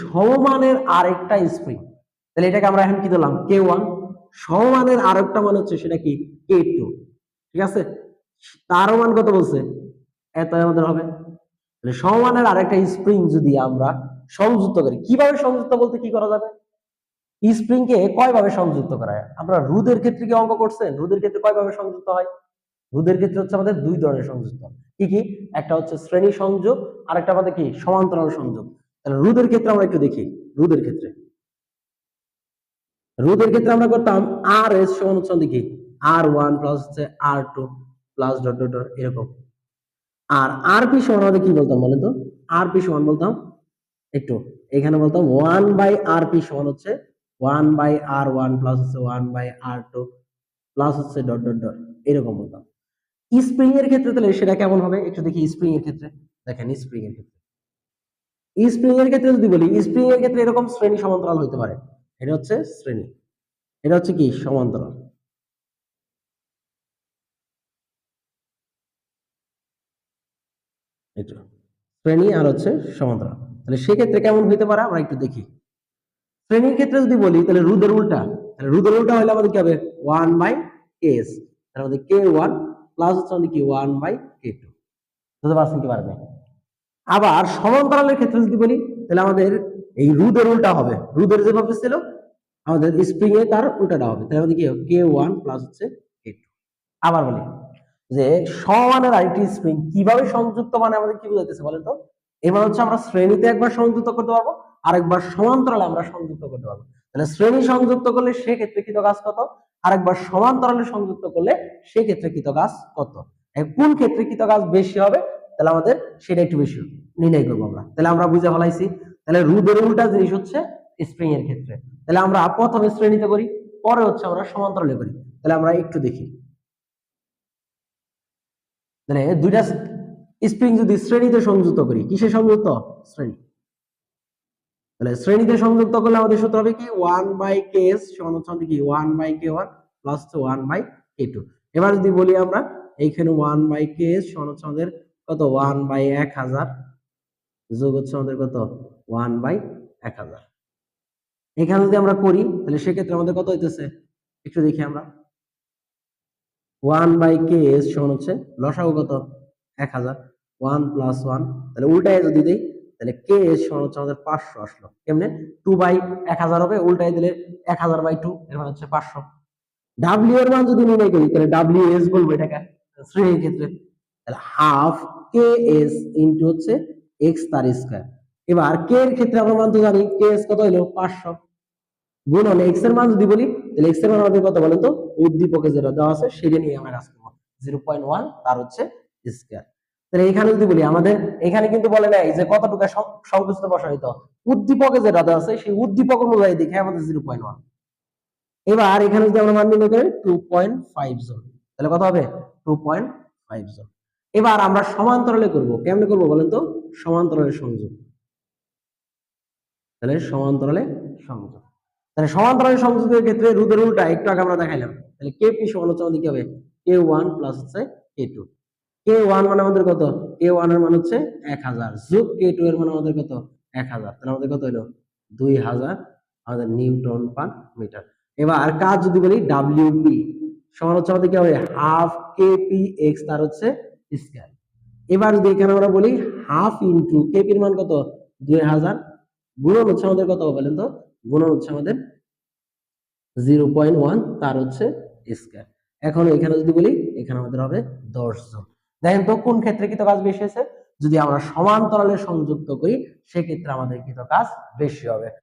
সমমানের আরেকটা স্প্রিং। তাহলে এটাকে আমরা এখন কি দিলাম কে ওয়ান সমমানের আরেকটা মান হচ্ছে সেটা কি? কে টু ঠিক আছে? তারও মান কত বলছে? এত আমাদের হবে। তাহলে সমমানের আরেকটা স্প্রিং যদি আমরা সংযুক্ত করি, কীভাবে সংযুক্ত বলতে কি করা যাবে? স্প্রিং কে কয়ভাবে সংযুক্ত করা হয়? আমরা রুদের ক্ষেত্রে কি অঙ্ক করছেন? রুদের ক্ষেত্রে কয়ভাবে সংযুক্ত হয়? রুদের ক্ষেত্রে হচ্ছে আমাদের দুই ধরনের সংযুক্ত। কি কি? একটা হচ্ছে শ্রেণি সংযোগ আর একটা আমাদের কি? সমান্তরাল সংযোগ। রুদের ক্ষেত্রে আমরা একটু দেখি, রুদের ক্ষেত্রে। রুদের ক্ষেত্রে আমরা করতাম আর এস সমান হচ্ছে দেখি আর ওয়ান প্লাস হচ্ছে R two plus dot dot dot এরকম। আর আর পি সমান আমাদের কি বলতাম বলেন তো? আর পি সমান বলতাম একটু, এখানে বলতাম ওয়ান বাই আর পি সমান হচ্ছে one by R one plus হচ্ছে one by R two plus হচ্ছে ডট ডট ডট এরকম বলতাম। স্প্রিং এর ক্ষেত্রে তাহলে সেটা কেমন হবে? একটু দেখি স্প্রিং এর ক্ষেত্রে। দেখেন স্প্রিং এর ক্ষেত্রে। স্প্রিং এর ক্ষেত্রে যদি বলি স্প্রিং এর ক্ষেত্রে এরকম শ্রেণি সমান্তরাল হতে পারে। এটা হচ্ছে শ্রেণি। এটা হচ্ছে কি? সমান্তরাল। শ্রেণি আর হচ্ছে সমান্তরাল। তাহলে সেক্ষেত্রে কেমন হইতে পারে? আমরা একটু দেখি। শ্রেণির ক্ষেত্রে যদি বলি, তাহলে রুদের উল্টা। তাহলে রুদের উল্টা হলে আমাদের কি হবে? ওয়ান বাই এস তাহলে আমাদের কে ওয়ান প্লাস হচ্ছে আমাদের কি? ওয়ান বাই কে টু বুঝতে পারছেন কি পারবে আবার সমান্তরালের ক্ষেত্রে যদি বলি, তাহলে আমাদের এই রুদের উল্টা হবে। রুদের যেভাবে ছিল, আমাদের স্প্রিং এ তার উল্টাটা হবে। তাহলে আমাদের কি কে ওয়ান প্লাস হচ্ছে আবার বলি যে, সমানের আরেকটি স্প্রিং কীভাবে সংযুক্ত মানে আমাদের কি বোঝাইতেছে বলেন তো? এবার হচ্ছে আমরা শ্রেণীতে একবার সংযুক্ত করতে পারব, আরেকবার সমান্তরালে আমরা সংযুক্ত করতে পারব। তাহলে শ্রেণি সংযুক্ত করলে সেক্ষেত্রে কৃত কাজ কত? আরেকবার সমান্তরালে সংযুক্ত করলে সেক্ষেত্রে কৃত কাজ কত? কোন ক্ষেত্রে কৃত কাজ বেশি হবে? তাহলে আমাদের সেটা একটু বেশি নির্ণয় করব আমরা। তাহলে আমরা বুঝে ফেলাইছি, তাহলে রুদের উল্টা জিনিস হচ্ছে স্প্রিং এর ক্ষেত্রে। তাহলে আমরা প্রথমে শ্রেণীতে করি, পরে হচ্ছে আমরা সমান্তরালে করি। তাহলে আমরা একটু দেখি। তাহলে দুইটা স্প্রিং যদি শ্রেণীতে সংযুক্ত করি, কিসে সংযুক্ত? শ্রেণি। তাহলে শ্রেণীতে সংযুক্ত করলে আমাদের সূত্র হবে কি? ওয়ান বাই কে এস সমান হচ্ছে কি? One by K one plus one by K two এবার যদি বলি আমরা, এইখানে ওয়ান বাই কে এস সমান হচ্ছে আমাদের কত? ওয়ান বাই এক হাজার। যোগ হচ্ছে আমাদের কত? ওয়ান বাই এক হাজার। এখানে যদি আমরা করি, তাহলে সেক্ষেত্রে আমাদের কত হইতেছে? একটু দেখি আমরা। ওয়ান বাই কে এস সমান হচ্ছে লসাগু কত? এক হাজার। One plus one. তাহলে উল্টায় যদি দিই, তাহলে কে এস সমান হচ্ছে আমাদের পাঁচশো আসলো। কেমনে? টু বাই এক হাজার হবে, উল্টায় দিলে এক হাজার বাই টু, এর মানে হচ্ছে পাঁচশো। ডাব্লিউ এর মান যদি নির্ণয় করি, তাহলে ডাব্লিউ এস বলব এটাকে। শ্রেণির ক্ষেত্রে। হাফ কে এস ইন্টু হচ্ছে এক্স তার স্কোয়ার এবার কে এর ক্ষেত্রে আমরা মান তো জানি কে এস কত হলো পাঁচশো। গুণন এক্সের মান যদি বলি, তাহলে এক্সের মান আমাদের কত বলেন তো? উদ্দীপকে যেটা দেওয়া আছে, সেটা নিয়ে আমরা কাজ করব। জিরো পয়েন্ট ওয়ান তার হচ্ছে স্কোয়ার তাহলে এখানে যদি বলি, আমাদের এখানে কিন্তু বলে নাই যে কতটুকু সংকুচিত বসাইত উদ্দীপকে যেটা দেওয়া আছে, সেই উদ্দীপক অনুযায়ী দেখে আমাদের জিরো পয়েন্ট ওয়ান এবার এখানে যদি আমরা মান নির্ণয় করি টু পয়েন্ট ফাইভ জন তাহলে কত হবে? টু পয়েন্ট ফাইভ জন এবার আমরা সমান্তরালে করব। কেমনে করব বলেন তো? সমান্তরালে সংযোগ। তাহলে সমান্তরালে সংযোগ। তাহলে সমান্তরালে সংযোগের ক্ষেত্রে রুদের উল্টা একটু আগে আমরা দেখাইলাম। তাহলে কে পি সমান হচ্ছে আমাদের কি হবে? কে ওয়ান প্লাস হচ্ছে কে টু। কে ওয়ান মানে আমাদের কত? কে ওয়ানের মান হচ্ছে এক হাজার। যোগ কে টু এর মান আমাদের কত? এক হাজার। তাহলে আমাদের কত হলো? দুই হাজার আমাদের নিউটন পার মিটার। এবার কাজ যদি বলি? ডাব্লিউ পি সমান হচ্ছে আমাদের কি হবে? হাফ কে পি এক্স তার হচ্ছে স্কয়ার এবার যদি এখানে আমরা বলি হাফ ইন্টু কে পির মান কত? দুই হাজার। গুণন হচ্ছে আমাদের কত বলেন তো? গুণন হচ্ছে আমাদের জিরো পয়েন্ট ওয়ান তার হচ্ছে স্কয়ার এখন এখানে যদি বলি, এখানে আমাদের হবে দশ জন দেখেন তো কোন ক্ষেত্রে কৃত কাজ বেশি হয়েছে? যদি আমরা সমান্তরালে সংযুক্ত করি, সেক্ষেত্রে আমাদের কৃত কাজ বেশি হবে।